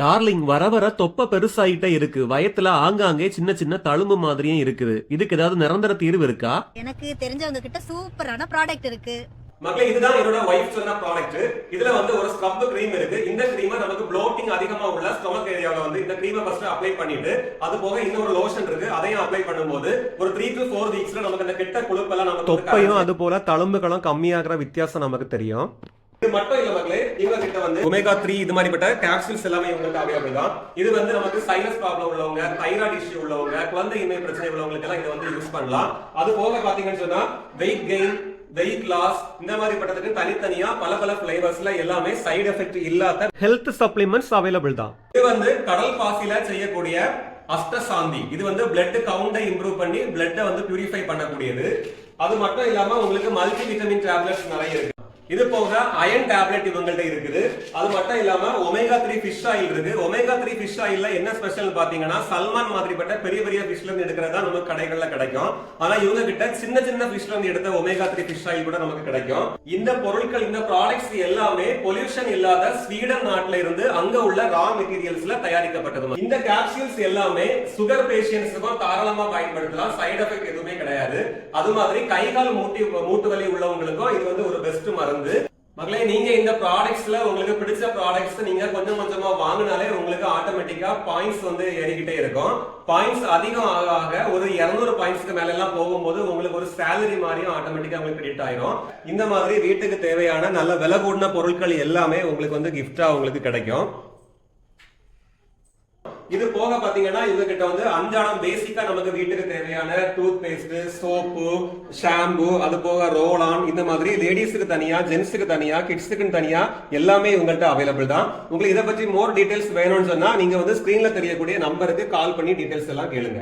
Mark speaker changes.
Speaker 1: Darling வர வர தொப்பை பெருசாயிட்டே இருக்கு. வயத்துல ஆங்காங்கே சின்ன சின்ன தழும்பு மாதிரியும் இருக்குது. இதுக்கு ஏதாவது நிரந்தர தீர்வு இருக்கா?
Speaker 2: எனக்கு தெரிஞ்சவங்க கிட்ட சூப்பரான ப்ராடக்ட் இருக்கு.
Speaker 3: மக்களே இதுதான் என்னோட ஒய்ஃப் சொன்ன ப்ராடக்ட் இதுல வந்து ஒரு ஸ்க்ரப் கிரீம் இருக்கு. இந்த கிரீமை நமக்கு ப்ளோட்டிங் அதிகமா உள்ள ஸ்டொமக் ஏரியாவில் வந்து இந்த கிரீமை ஃபர்ஸ்ட் அப்ளை பண்ணிட்டு அது போக இன்னொரு லோஷன் இருக்கு. அதையும் அப்ளை பண்ணும்போது ஒரு த்ரீ டு ஃபோர் வீக்ஸ்ல நமக்கு இந்த கெட்ட கொழுப்பெல்லாம் நமக்கு
Speaker 1: தொப்பையும் அது போல தழும்புகளும் கம்மியாகிற வித்தியாசம் நமக்கு தெரியும்.
Speaker 3: இது மட்டும் இல்ல மக்களே இவங்க கிட்ட வந்து ஒமேகா த்ரீ இது மாதிரிப்பட்ட கேப்சூல்ஸ் எல்லாமே இவங்களுக்கு அவைலபிள் தான் இது வந்து நமக்கு சைனஸ் ப்ராப்ளம் உள்ளவங்க தைராய்டு இஷ்யூ உள்ளவங்க குழந்தையின்மை பிரச்சனை உள்ளவங்களுக்கு எல்லாம் இதை வந்து யூஸ் பண்ணலாம். அது போக பாத்தீங்கன்னு சொன்னா வெயிட் கெயின் வெயிட் லாஸ் இந்த மாதிரி பட்டதுக்கு தனித்தனியா பல பல பிளேவர்ஸ்ல எல்லாமே சைடு எஃபெக்ட் இல்லாத
Speaker 1: ஹெல்த் சப்ளிமெண்ட்ஸ் அவைலபிள் தான்
Speaker 3: இது வந்து கடல் பாசில செய்யக்கூடிய அஷ்டசாந்தி. இது வந்து பிளட் கவுண்டை இம்ப்ரூவ் பண்ணி பிளட்டை வந்து பியூரிஃபை பண்ணக்கூடியது. அது மட்டும் இல்லாம உங்களுக்கு மல்டி விட்டமின் டேப்லெட்ஸ் நிறைய இருக்கு. இது போக அயன் டேப்லெட் இவங்கள்ட்ட இருக்குது. அது மட்டும் இல்லாம ஒமேகா த்ரீ ஃபிஷ் ஆயில் இருக்கு. ஒமேகா த்ரீ ஃபிஷ் ஆயில்ல என்ன ஸ்பெஷல் பாத்தீங்கன்னா சல்மான் மாதிரிப்பட்ட பெரிய பெரிய ஃபிஷ்ல இருந்து எடுக்கிறதா நமக்கு கடைகள்ல கிடைக்கும். ஆனா இவங்க கிட்ட சின்ன சின்ன ஃபிஷ்ல இருந்து எடுத்த ஒமேகா த்ரீ ஃபிஷ் ஆயில் கூட நமக்கு கிடைக்கும். இந்த பொருட்கள் இந்த ப்ராடக்ட்ஸ் எல்லாமே பொல்யூஷன் இல்லாத ஸ்வீடன் நாட்டுல இருந்து அங்க உள்ள ரா மெட்டீரியல்ஸ்ல தயாரிக்கப்பட்டது. இந்த கேப்சூல்ஸ் எல்லாமே சுகர் பேஷியன்ஸுக்கும் தாராளமா பயன்படுத்தலாம். சைடு எஃபெக்ட் எதுவுமே கிடையாது. அது மாதிரி கை கால் மூட்டி மூட்டு வலி உள்ளவங்களுக்கும் இது வந்து ஒரு பெஸ்ட் மருந்து. மக்களே நீங்க இந்த ப்ராடக்ட்ஸ்ல உங்களுக்கு பிடிச்ச ப்ராடக்ட்ஸ் நீங்க கொஞ்சம் கொஞ்சமா வாங்கினாலே உங்களுக்கு ஆட்டோமேட்டிக்கா பாயிண்ட்ஸ் வந்து ஏறிக்கிட்டே இருக்கும். பாயிண்ட்ஸ் அதிகம் ஆக ஆக ஒரு 200 பாயிண்ட்ஸ்க்கு மேல எல்லாம் போகும்போது உங்களுக்கு ஒரு சேலரி மாதிரியும் ஆட்டோமேட்டிக்கா உங்களுக்கு கிரெடிட் ஆயிரும். இந்த மாதிரி வீட்டுக்கு தேவையான நல்ல விலை கூடின பொருட்கள் எல்லாமே உங்களுக்கு வந்து கிஃப்டா உங்களுக்கு கிடைக்கும். இது போக பாத்தீங்கன்னா இவங்க கிட்ட வந்து அன்றாடம் பேசிக்கா நமக்கு வீட்டுக்கு தேவையான டூத் பேஸ்ட் சோப்பு ஷாம்பு அது போக ரோலான் இந்த மாதிரி லேடிஸுக்கு தனியா ஜென்ஸுக்கு தனியா கிட்ஸுக்கு தனியா எல்லாமே இவங்கள்ட்ட அவைலபிள் தான். உங்களுக்கு இதை பற்றி மோர் டீடைல்ஸ் வேணும்னு சொன்னா நீங்க வந்து ஸ்கிரீன்ல தெரியக்கூடிய நம்பருக்கு கால் பண்ணி டீடைல்ஸ் எல்லாம் கேளுங்க.